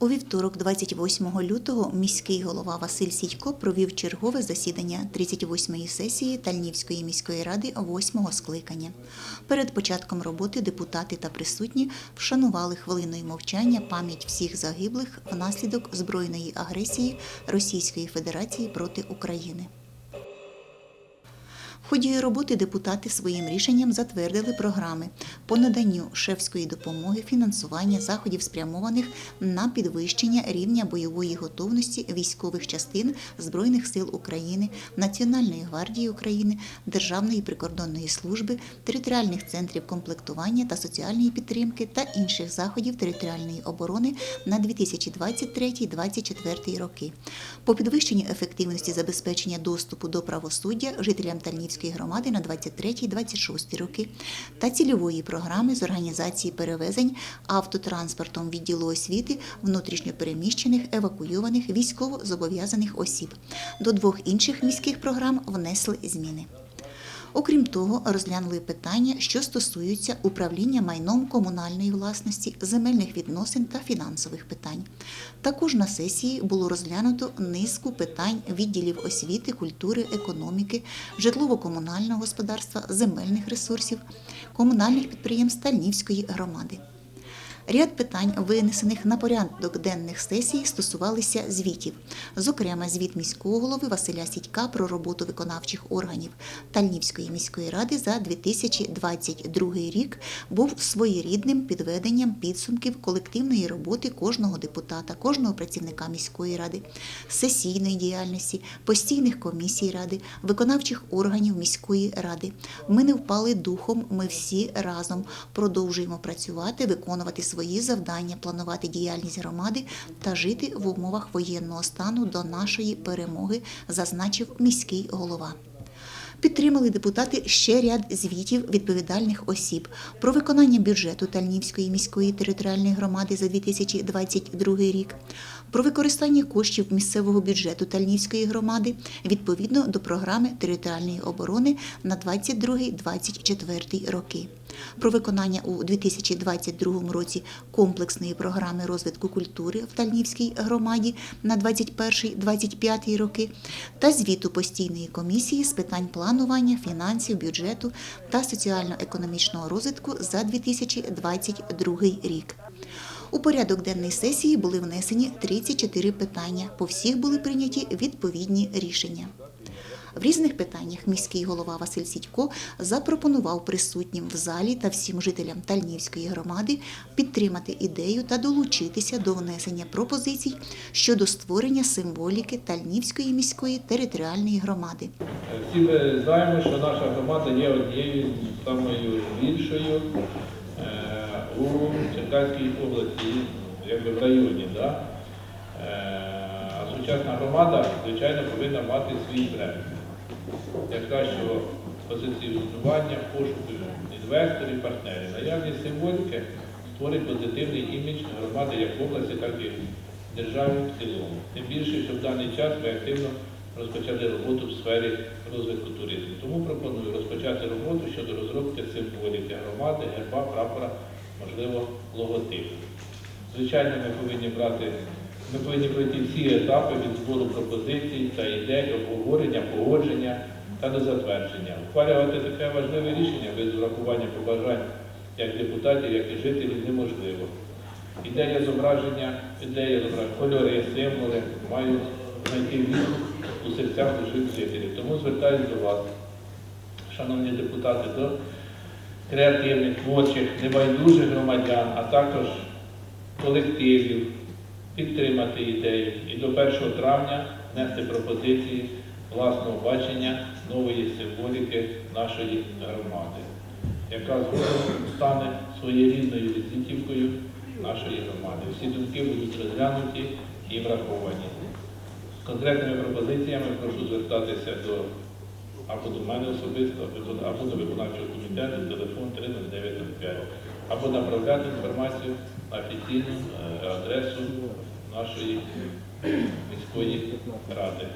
У вівторок, 28 лютого, міський голова Василь Сідько провів чергове засідання 38-ї сесії Тальнівської міської ради 8-го скликання. Перед початком роботи депутати та присутні вшанували хвилиною мовчання пам'ять всіх загиблих внаслідок збройної агресії Російської Федерації проти України. Ході роботи депутати своїм рішенням затвердили програми по наданню шефської допомоги, фінансування заходів, спрямованих на підвищення рівня бойової готовності військових частин Збройних сил України, Національної гвардії України, Державної прикордонної служби, територіальних центрів комплектування та соціальної підтримки та інших заходів територіальної оборони на 2023-2024 роки. По підвищенню ефективності забезпечення доступу до правосуддя жителям Тальнівської громади на 23-26 роки та цільової програми з організації перевезень автотранспортом відділу освіти внутрішньопереміщених евакуйованих військово-зобов'язаних осіб. До двох інших міських програм внесли зміни. Окрім того, розглянули питання, що стосуються управління майном комунальної власності, земельних відносин та фінансових питань. Також на сесії було розглянуто низку питань відділів освіти, культури, економіки, житлово-комунального господарства, земельних ресурсів, комунальних підприємств Тальнівської громади. Ряд питань, винесених на порядок денних сесій, стосувалися звітів. Зокрема, звіт міського голови Василя Сідька про роботу виконавчих органів Тальнівської міської ради за 2022 рік був своєрідним підведенням підсумків колективної роботи кожного депутата, кожного працівника міської ради, сесійної діяльності, постійних комісій ради, виконавчих органів міської ради. Ми не впали духом. Ми всі разом продовжуємо працювати, виконувати свої завдання, планувати діяльність громади та жити в умовах воєнного стану до нашої перемоги, зазначив міський голова. Підтримали депутати ще ряд звітів відповідальних осіб про виконання бюджету Тальнівської міської територіальної громади за 2022 рік, про використання коштів місцевого бюджету Тальнівської громади відповідно до програми територіальної оборони на 22-24 роки. Про виконання у 2022 році комплексної програми розвитку культури в Тальнівській громаді на 21-25 роки та звіту постійної комісії з питань планування, фінансів, бюджету та соціально-економічного розвитку за 2022 рік. У порядок денний сесії були внесені 34 питання. По всіх були прийняті відповідні рішення. В різних питаннях міський голова Василь Сідько запропонував присутнім в залі та всім жителям Тальнівської громади підтримати ідею та долучитися до внесення пропозицій щодо створення символіки Тальнівської міської територіальної громади. Всі ми знаємо, що наша громада є однією самою більшою у Черкаській області, якби в районі. Да? Е, А сучасна громада, звичайно, повинна мати свій бренд. Як кращого позиціонування, пошуку інвесторів, партнерів. Наявність символіки створить позитивний імідж громади як в області, так і держави в цілому. Тим більше, що в даний час ми активно розпочали роботу в сфері розвитку туризму. Тому пропоную розпочати роботу щодо розробки символіки громади, герба, прапора, можливо, логотипу. Звичайно, ми повинні брати, ми повинні пройти всі етапи від збору пропозицій та ідей, обговорення, погодження та до затвердження. Ухвалювати таке важливе рішення без врахування побажань як депутатів, як і жителів неможливо. Ідея зображення, ідея зображення, кольори, символи мають знайти відгук у серцях наших жителів. Тому звертаюся до вас, шановні депутати, до креативних, творчих, небайдужих громадян, а також колективів, підтримати ідею і до 1 травня внести пропозиції власного бачення нової символіки нашої громади, яка згодом стане своєрідною візитівкою нашої громади. Всі думки будуть розглянуті і враховані. З конкретними пропозиціями прошу звертатися до або до мене особисто, або до, виконавчого комітету, телефон 30905, або направляти інформацію на офіційну е, адресу нашої міської ради.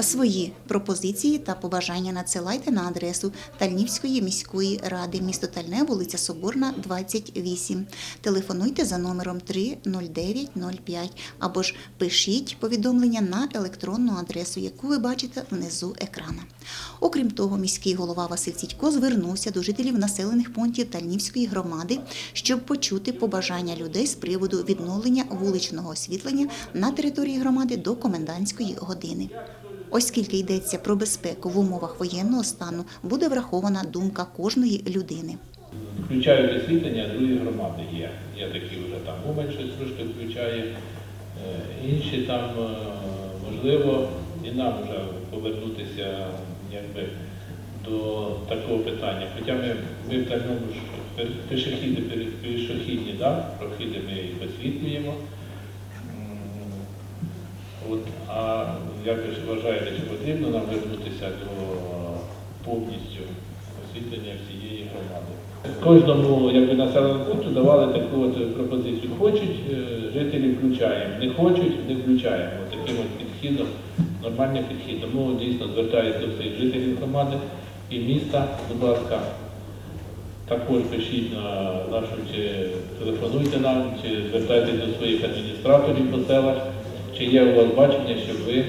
Свої пропозиції та побажання надсилайте на адресу Тальнівської міської ради, місто Тальне, вулиця Соборна, 28. Телефонуйте за номером 30905 або ж пишіть повідомлення на електронну адресу, яку ви бачите внизу екрана. Окрім того, міський голова Василь Цідько звернувся до жителів населених пунктів Тальнівської громади, щоб почути побажання людей з приводу відновлення вуличного освітлення на території громади до комендантської години. Оскільки йдеться про безпеку в умовах воєнного стану, буде врахована думка кожної людини. Включають освітлення, другі громади є. Є такі вже там Умань щось трошки включає, е, інші там, е, можливо, і нам вже повернутися якби, до такого питання. Хоча ми, ми в такому ж пішохідні, пішохідні да? прохіди ми їх. А як ви вважаєте, чи потрібно нам вернутися до повністю освітлення всієї громади? Кожному якби, населеному пункту давали таку от пропозицію. Хочуть, е, жителі включаємо, не хочуть, не включаємо. Таким от підхідом, нормальним підхідом. Тому дійсно звертаюся до всіх жителів громади і міста, будь ласка, також пишіть на нашу, чи телефонуйте нам, чи звертайтеся до своїх адміністраторів по селах, чи є у вас бачення, щоб ви,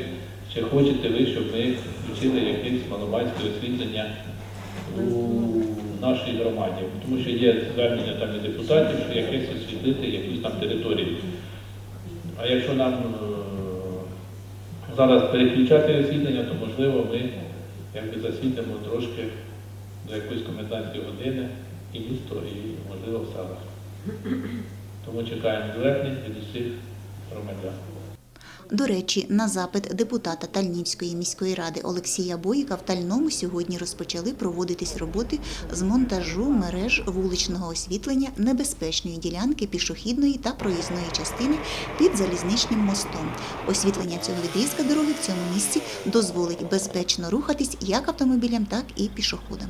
чи хочете ви, щоб ми включили якесь маломанське освітлення у нашій громаді. Тому що є звернення там і депутатів, що якесь освітлити якусь там територію. А якщо нам е, зараз переключати освітлення, то можливо ми якби засвітимо трошки до якоїсь комендантської години і місто, і можливо в селах. Тому чекаємо звернень від усіх громадян. До речі, на запит депутата Тальнівської міської ради Олексія Бойка в Тальному сьогодні розпочали проводитись роботи з монтажу мереж вуличного освітлення небезпечної ділянки пішохідної та проїзної частини під залізничним мостом. Освітлення цього відрізка дороги в цьому місці дозволить безпечно рухатись як автомобілям, так і пішоходам.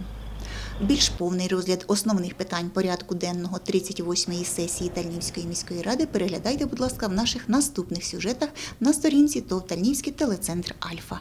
Більш повний розгляд основних питань порядку денного 38-ї сесії Тальнівської міської ради переглядайте, будь ласка, в наших наступних сюжетах на сторінці ТОВ Тальнівський телецентр Альфа.